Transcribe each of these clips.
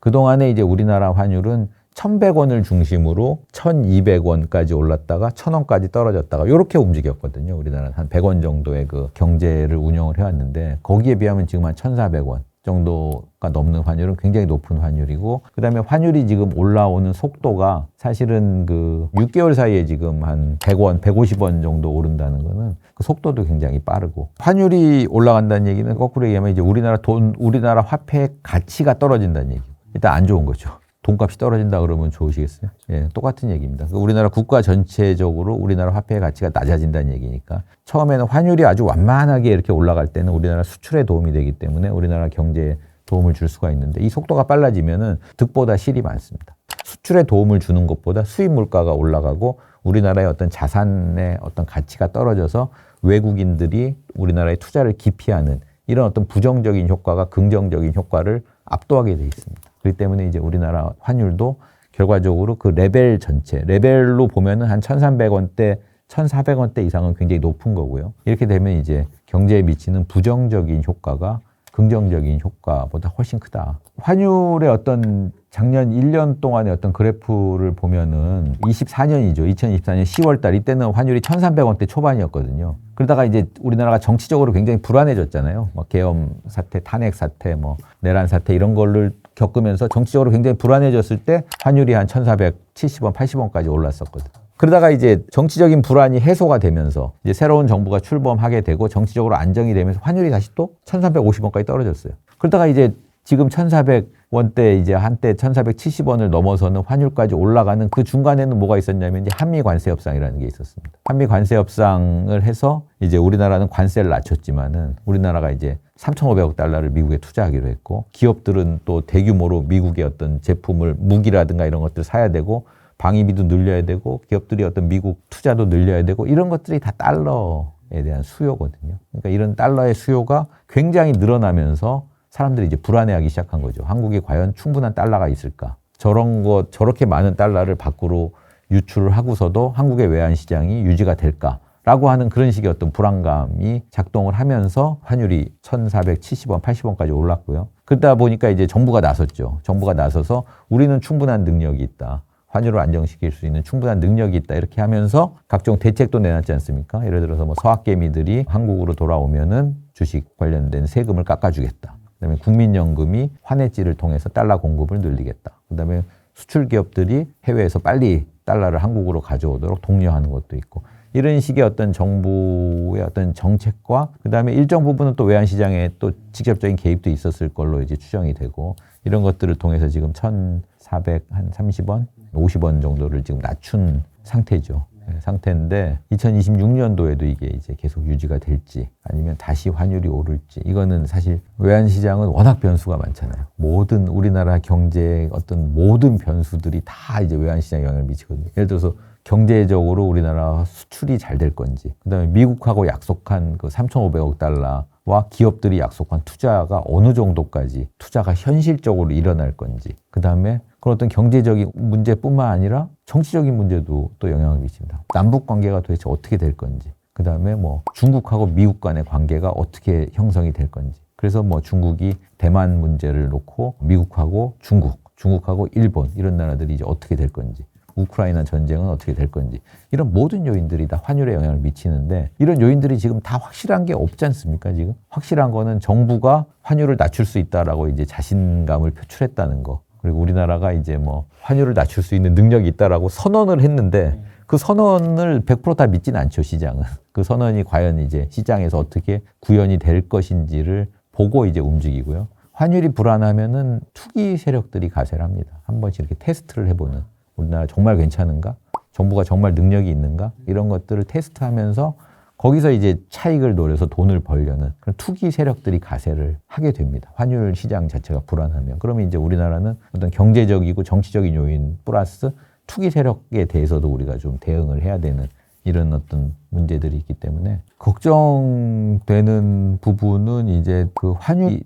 그동안에 이제 우리나라 환율은 1,100원을 중심으로 1,200원까지 올랐다가 1,000원까지 떨어졌다가 이렇게 움직였거든요. 우리나라는 한 100원 정도의 그 경제를 운영을 해왔는데 거기에 비하면 지금 한 1,400원 정도가 넘는 환율은 굉장히 높은 환율이고 그다음에 환율이 지금 올라오는 속도가 사실은 그 6개월 사이에 지금 한 100원, 150원 정도 오른다는 거는 그 속도도 굉장히 빠르고 환율이 올라간다는 얘기는 거꾸로 얘기하면 이제 우리나라 돈, 우리나라 화폐의 가치가 떨어진다는 얘기. 일단 안 좋은 거죠. 돈값이 떨어진다 그러면 좋으시겠어요? 예, 똑같은 얘기입니다. 그 우리나라 국가 전체적으로 우리나라 화폐의 가치가 낮아진다는 얘기니까 처음에는 환율이 아주 완만하게 이렇게 올라갈 때는 우리나라 수출에 도움이 되기 때문에 우리나라 경제에 도움을 줄 수가 있는데 이 속도가 빨라지면은 득보다 실이 많습니다. 수출에 도움을 주는 것보다 수입 물가가 올라가고 우리나라의 어떤 자산의 어떤 가치가 떨어져서 외국인들이 우리나라에 투자를 기피하는 이런 어떤 부정적인 효과가 긍정적인 효과를 압도하게 돼 있습니다. 그렇기 때문에 이제 우리나라 환율도 결과적으로 그 레벨 전체, 레벨로 보면은 한 1,300원대, 1,400원대 이상은 굉장히 높은 거고요. 이렇게 되면 이제 경제에 미치는 부정적인 효과가 긍정적인 효과보다 훨씬 크다. 환율의 어떤 작년 1년 동안의 어떤 그래프를 보면은 24년이죠. 2024년 10월 달 이때는 환율이 1,300원대 초반이었거든요. 그러다가 이제 우리나라가 정치적으로 굉장히 불안해졌잖아요. 뭐 계엄 사태, 탄핵 사태, 뭐 내란 사태 이런 걸를 겪으면서 정치적으로 굉장히 불안해졌을 때 환율이 한 1,470원, 80원까지 올랐었거든요. 그러다가 이제 정치적인 불안이 해소가 되면서 이제 새로운 정부가 출범하게 되고 정치적으로 안정이 되면서 환율이 다시 또 1,350원까지 떨어졌어요. 그러다가 이제 지금 1,400 원대 이제 한때 1,470원을 넘어서는 환율까지 올라가는 그 중간에는 뭐가 있었냐면 이제 한미 관세 협상이라는 게 있었습니다. 한미 관세 협상을 해서 이제 우리나라는 관세를 낮췄지만은 우리나라가 이제 3,500억 달러를 미국에 투자하기로 했고 기업들은 또 대규모로 미국의 어떤 제품을 무기라든가 이런 것들 사야 되고 방위비도 늘려야 되고 기업들이 어떤 미국 투자도 늘려야 되고 이런 것들이 다 달러에 대한 수요거든요. 그러니까 이런 달러의 수요가 굉장히 늘어나면서 사람들이 이제 불안해하기 시작한 거죠. 한국에 과연 충분한 달러가 있을까? 저런 것 저렇게 많은 달러를 밖으로 유출을 하고서도 한국의 외환 시장이 유지가 될까? 라고 하는 그런 식의 어떤 불안감이 작동을 하면서 환율이 1,470원, 80원까지 올랐고요. 그러다 보니까 이제 정부가 나섰죠. 정부가 나서서 우리는 충분한 능력이 있다. 환율을 안정시킬 수 있는 충분한 능력이 있다. 이렇게 하면서 각종 대책도 내놨지 않습니까? 예를 들어서 뭐 서학개미들이 한국으로 돌아오면은 주식 관련된 세금을 깎아주겠다. 그다음에 국민연금이 환해지를 통해서 달러 공급을 늘리겠다. 그다음에 수출 기업들이 해외에서 빨리 달러를 한국으로 가져오도록 독려하는 것도 있고 이런 식의 어떤 정부의 어떤 정책과 그다음에 일정 부분은 또 외환 시장에 또 직접적인 개입도 있었을 걸로 이제 추정이 되고 이런 것들을 통해서 지금 1,400한 30원, 50원 정도를 지금 낮춘 상태죠. 네, 상태인데 2026년도에도 이게 이제 계속 유지가 될지 아니면 다시 환율이 오를지 이거는 사실 외환 시장은 워낙 변수가 많잖아요. 모든 우리나라 경제의 어떤 모든 변수들이 다 이제 외환 시장에 영향을 미치거든요. 예를 들어서 경제적으로 우리나라 수출이 잘 될 건지, 그다음에 미국하고 약속한 그 3,500억 달러 와 기업들이 약속한 투자가 어느 정도까지 투자가 현실적으로 일어날 건지, 그 다음에 그런 어떤 경제적인 문제뿐만 아니라 정치적인 문제도 또 영향을 미칩니다. 남북 관계가 도대체 어떻게 될 건지, 그 다음에 뭐 중국하고 미국 간의 관계가 어떻게 형성이 될 건지. 그래서 뭐 중국이 대만 문제를 놓고 미국하고 중국, 중국하고 일본 이런 나라들이 이제 어떻게 될 건지. 우크라이나 전쟁은 어떻게 될 건지. 이런 모든 요인들이 다 환율에 영향을 미치는데 이런 요인들이 지금 다 확실한 게 없지 않습니까 지금? 확실한 거는 정부가 환율을 낮출 수 있다라고 이제 자신감을 표출했다는 거. 그리고 우리나라가 이제 뭐 환율을 낮출 수 있는 능력이 있다라고 선언을 했는데 그 선언을 100%다 믿지는 않죠 시장은. 그 선언이 과연 이제 시장에서 어떻게 구현이 될 것인지를 보고 이제 움직이고요. 환율이 불안하면은 투기 세력들이 가세를 합니다. 한 번씩 이렇게 테스트를 해보는 우리나라 정말 괜찮은가? 정부가 정말 능력이 있는가? 이런 것들을 테스트하면서 거기서 이제 차익을 노려서 돈을 벌려는 그런 투기 세력들이 가세를 하게 됩니다. 환율 시장 자체가 불안하면. 그러면 이제 우리나라는 어떤 경제적이고 정치적인 요인 플러스 투기 세력에 대해서도 우리가 좀 대응을 해야 되는 이런 어떤 문제들이 있기 때문에 걱정되는 부분은 이제 그 환율이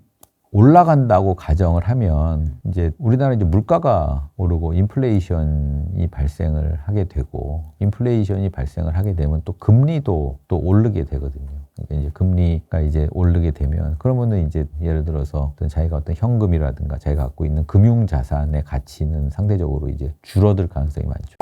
올라간다고 가정을 하면 이제 우리나라 이제 물가가 오르고 인플레이션이 발생을 하게 되고 인플레이션이 발생을 하게 되면 또 금리도 또 오르게 되거든요. 그러니까 이제 금리가 이제 오르게 되면 그러면은 이제 예를 들어서 어떤 자기가 어떤 현금이라든가 자기가 갖고 있는 금융 자산의 가치는 상대적으로 이제 줄어들 가능성이 많죠.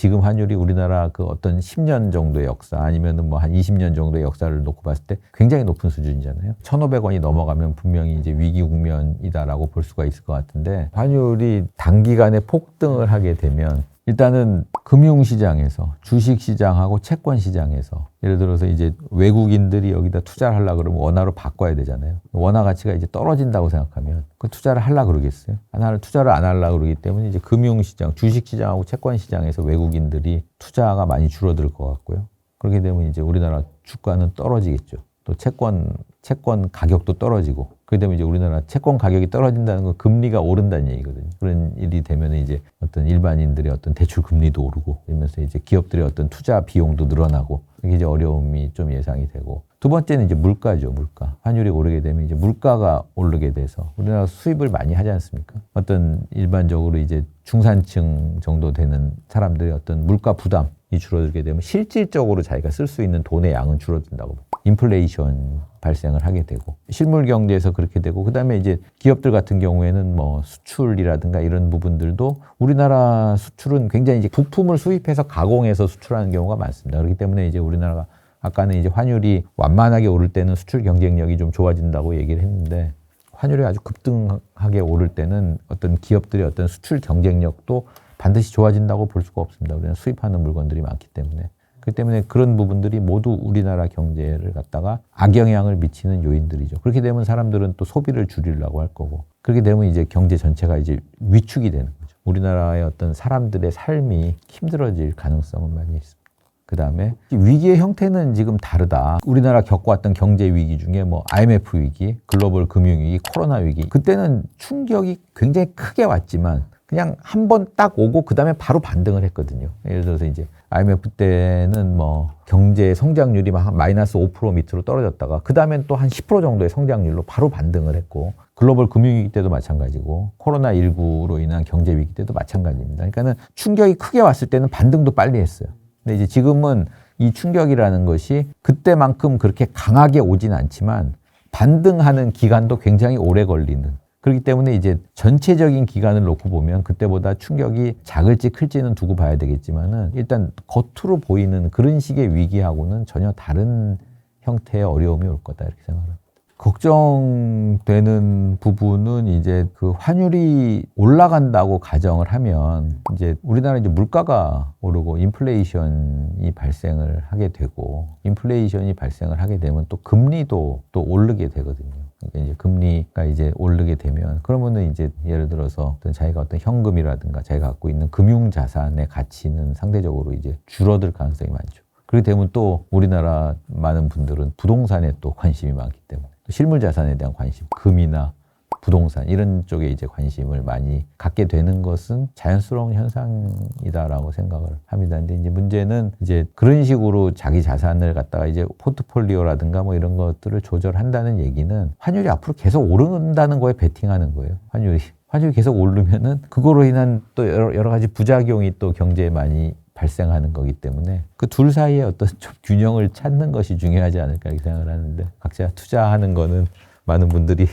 지금 환율이 우리나라 그 어떤 10년 정도의 역사 아니면은 뭐 한 20년 정도의 역사를 놓고 봤을 때 굉장히 높은 수준이잖아요. 1,500원이 넘어가면 분명히 이제 위기 국면이다라고 볼 수가 있을 것 같은데 환율이 단기간에 폭등을 하게 되면 일단은 금융시장에서 주식시장하고 채권시장에서 예를 들어서 이제 외국인들이 여기다 투자를 하려 그러면 원화로 바꿔야 되잖아요. 원화 가치가 이제 떨어진다고 생각하면 그 투자를 하려 그러겠어요. 하나를 투자를 안 하려 그러기 때문에 이제 금융시장, 주식시장하고 채권시장에서 외국인들이 투자가 많이 줄어들 것 같고요. 그렇게 되면 이제 우리나라 주가는 떨어지겠죠. 또 채권 채권 가격도 떨어지고 그렇게 되면 이제 우리나라 채권 가격이 떨어진다는 건 금리가 오른다는 얘기거든요. 그런 일이 되면 이제 어떤 일반인들의 어떤 대출 금리도 오르고 그러면서 이제 기업들의 어떤 투자 비용도 늘어나고 이게 이제 어려움이 좀 예상이 되고 두 번째는 이제 물가죠, 물가. 환율이 오르게 되면 이제 물가가 오르게 돼서 우리나라 수입을 많이 하지 않습니까? 어떤 일반적으로 이제 중산층 정도 되는 사람들의 어떤 물가 부담이 줄어들게 되면 실질적으로 자기가 쓸 수 있는 돈의 양은 줄어든다고. 인플레이션 발생을 하게 되고 실물 경제에서 그렇게 되고 그다음에 이제 기업들 같은 경우에는 뭐 수출이라든가 이런 부분들도 우리나라 수출은 굉장히 이제 부품을 수입해서 가공해서 수출하는 경우가 많습니다. 그렇기 때문에 이제 우리나라가 아까는 이제 환율이 완만하게 오를 때는 수출 경쟁력이 좀 좋아진다고 얘기를 했는데 환율이 아주 급등하게 오를 때는 어떤 기업들의 어떤 수출 경쟁력도 반드시 좋아진다고 볼 수가 없습니다. 우리는 수입하는 물건들이 많기 때문에. 그렇기 때문에 그런 부분들이 모두 우리나라 경제를 갖다가 악영향을 미치는 요인들이죠. 그렇게 되면 사람들은 또 소비를 줄이려고 할 거고 그렇게 되면 이제 경제 전체가 이제 위축이 되는 거죠. 우리나라의 어떤 사람들의 삶이 힘들어질 가능성은 많이 있습니다. 그 다음에 위기의 형태는 지금 다르다. 우리나라 겪어왔던 경제 위기 중에 뭐 IMF 위기, 글로벌 금융 위기, 코로나 위기. 그때는 충격이 굉장히 크게 왔지만 그냥 한 번 딱 오고 그 다음에 바로 반등을 했거든요. 예를 들어서 이제 IMF 때는 뭐 경제 성장률이 막 마이너스 5% 밑으로 떨어졌다가 그 다음엔 또 한 10% 정도의 성장률로 바로 반등을 했고 글로벌 금융위기 때도 마찬가지고 코로나19로 인한 경제 위기 때도 마찬가지입니다. 그러니까는 충격이 크게 왔을 때는 반등도 빨리 했어요. 근데 이제 지금은 이 충격이라는 것이 그때만큼 그렇게 강하게 오진 않지만 반등하는 기간도 굉장히 오래 걸리는 그렇기 때문에 이제 전체적인 기간을 놓고 보면 그때보다 충격이 작을지 클지는 두고 봐야 되겠지만은 일단 겉으로 보이는 그런 식의 위기하고는 전혀 다른 형태의 어려움이 올 거다 이렇게 생각합니다. 걱정되는 부분은 이제 그 환율이 올라간다고 가정을 하면 이제 우리나라 이제 물가가 오르고 인플레이션이 발생을 하게 되고 인플레이션이 발생을 하게 되면 또 금리도 또 오르게 되거든요. 그러니까 이제 금리가 이제 오르게 되면 그러면은 이제 예를 들어서 어떤 자기가 어떤 현금이라든가 자기가 갖고 있는 금융 자산의 가치는 상대적으로 이제 줄어들 가능성이 많죠. 그렇게 되면 또 우리나라 많은 분들은 부동산에 또 관심이 많기 때문에 또 실물 자산에 대한 관심, 금이나 부동산 이런 쪽에 이제 관심을 많이 갖게 되는 것은 자연스러운 현상이다라고 생각을 합니다. 근데 이제 문제는 이제 그런 식으로 자기 자산을 갖다가 이제 포트폴리오라든가 뭐 이런 것들을 조절한다는 얘기는 환율이 앞으로 계속 오른다는 거에 베팅하는 거예요. 환율이 환율이 계속 오르면은 그거로 인한 또 여러, 여러 가지 부작용이 또 경제에 많이 발생하는 거기 때문에 그 둘 사이에 어떤 좀 균형을 찾는 것이 중요하지 않을까 생각을 하는데 각자 투자하는 거는 많은 분들이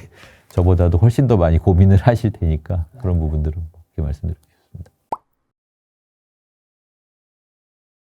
저보다도 훨씬 더 많이 고민을 하실 테니까 그런 부분들은 이렇게 말씀드리겠습니다.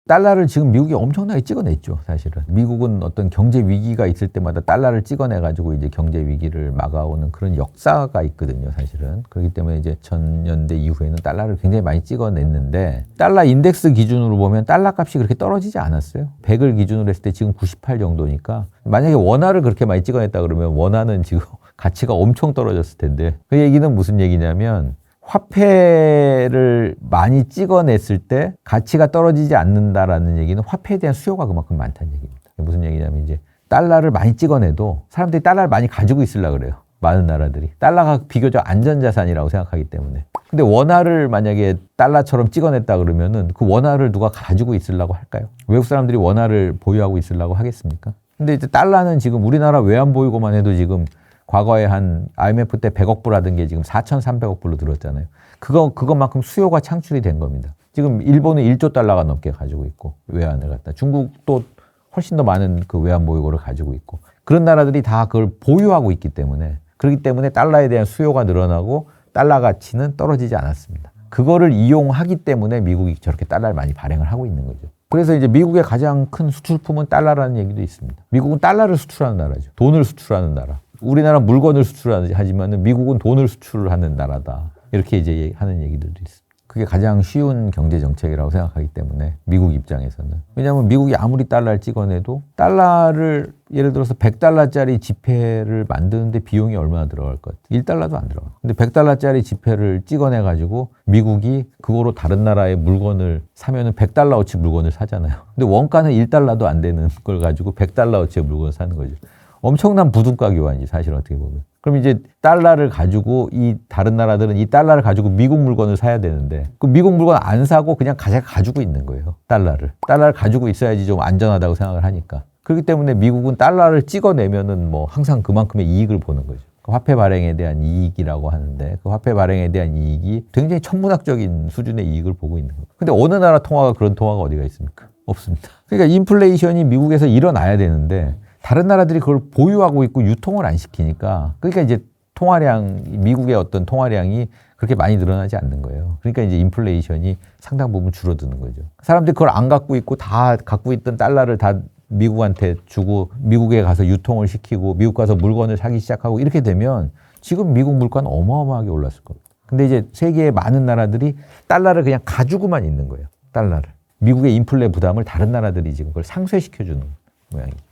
달러를 지금 미국이 엄청나게 찍어냈죠, 사실은. 미국은 어떤 경제 위기가 있을 때마다 달러를 찍어내 가지고 이제 경제 위기를 막아오는 그런 역사가 있거든요, 사실은. 그렇기 때문에 이제 전년대 이후에는 달러를 굉장히 많이 찍어냈는데, 달러 인덱스 기준으로 보면 달러 값이 그렇게 떨어지지 않았어요. 100을 기준으로 했을 때 지금 98 정도니까, 만약에 원화를 그렇게 많이 찍어냈다 그러면 원화는 지금 가치가 엄청 떨어졌을 텐데, 그 얘기는 무슨 얘기냐면, 화폐를 많이 찍어냈을 때 가치가 떨어지지 않는다라는 얘기는 화폐에 대한 수요가 그만큼 많다는 얘기입니다. 무슨 얘기냐면 이제 달러를 많이 찍어내도 사람들이 달러를 많이 가지고 있으려 그래요. 많은 나라들이. 달러가 비교적 안전자산이라고 생각하기 때문에. 근데 원화를 만약에 달러처럼 찍어냈다 그러면은 그 원화를 누가 가지고 있으려고 할까요? 외국 사람들이 원화를 보유하고 있으려고 하겠습니까? 근데 이제 달러는 지금 우리나라 외환 보유고만 해도 지금 과거에 한 IMF 때 100억 불 하던 게 지금 4,300억 불로 들었잖아요. 그거 그것만큼 수요가 창출이 된 겁니다. 지금 일본은 1조 달러가 넘게 가지고 있고 외환을 갖다 중국도 훨씬 더 많은 그 외환 보유고를 가지고 있고 그런 나라들이 다 그걸 보유하고 있기 때문에 그렇기 때문에 달러에 대한 수요가 늘어나고 달러 가치는 떨어지지 않았습니다. 그거를 이용하기 때문에 미국이 저렇게 달러를 많이 발행을 하고 있는 거죠. 그래서 이제 미국의 가장 큰 수출품은 달러라는 얘기도 있습니다. 미국은 달러를 수출하는 나라죠. 돈을 수출하는 나라. 우리나라 물건을 수출하지만은 미국은 돈을 수출하는 나라다. 이렇게 이제 하는 얘기들도 있습니다. 그게 가장 쉬운 경제 정책이라고 생각하기 때문에 미국 입장에서는 왜냐하면 미국이 아무리 달러를 찍어내도 달러를 예를 들어서 100달러짜리 지폐를 만드는데 비용이 얼마나 들어갈 것 같아요? 1달러도 안 들어가. 근데 100달러짜리 지폐를 찍어내 가지고 미국이 그거로 다른 나라의 물건을 사면은 100달러어치 물건을 사잖아요. 근데 원가는 1달러도 안 되는 걸 가지고 100달러어치의 물건을 사는 거죠. 엄청난 부등가 교환이지 사실 어떻게 보면. 그럼 이제 달러를 가지고 이 다른 나라들은 이 달러를 가지고 미국 물건을 사야 되는데 그 미국 물건 안 사고 그냥 가져 가지고 있는 거예요. 달러를. 달러를 가지고 있어야지 좀 안전하다고 생각을 하니까. 그렇기 때문에 미국은 달러를 찍어내면은 뭐 항상 그만큼의 이익을 보는 거죠. 그 화폐 발행에 대한 이익이라고 하는데 그 화폐 발행에 대한 이익이 굉장히 천문학적인 수준의 이익을 보고 있는 거예요. 근데 어느 나라 통화가 그런 통화가 어디가 있습니까? 없습니다. 그러니까 인플레이션이 미국에서 일어나야 되는데 다른 나라들이 그걸 보유하고 있고 유통을 안 시키니까 그러니까 이제 통화량 미국의 어떤 통화량이 그렇게 많이 늘어나지 않는 거예요. 그러니까 이제 인플레이션이 상당 부분 줄어드는 거죠. 사람들이 그걸 안 갖고 있고 다 갖고 있던 달러를 다 미국한테 주고 미국에 가서 유통을 시키고 미국 가서 물건을 사기 시작하고 이렇게 되면 지금 미국 물가는 어마어마하게 올랐을 겁니다. 근데 이제 세계의 많은 나라들이 달러를 그냥 가지고만 있는 거예요. 달러를. 미국의 인플레 부담을 다른 나라들이 지금 그걸 상쇄시켜 주는 모양이죠.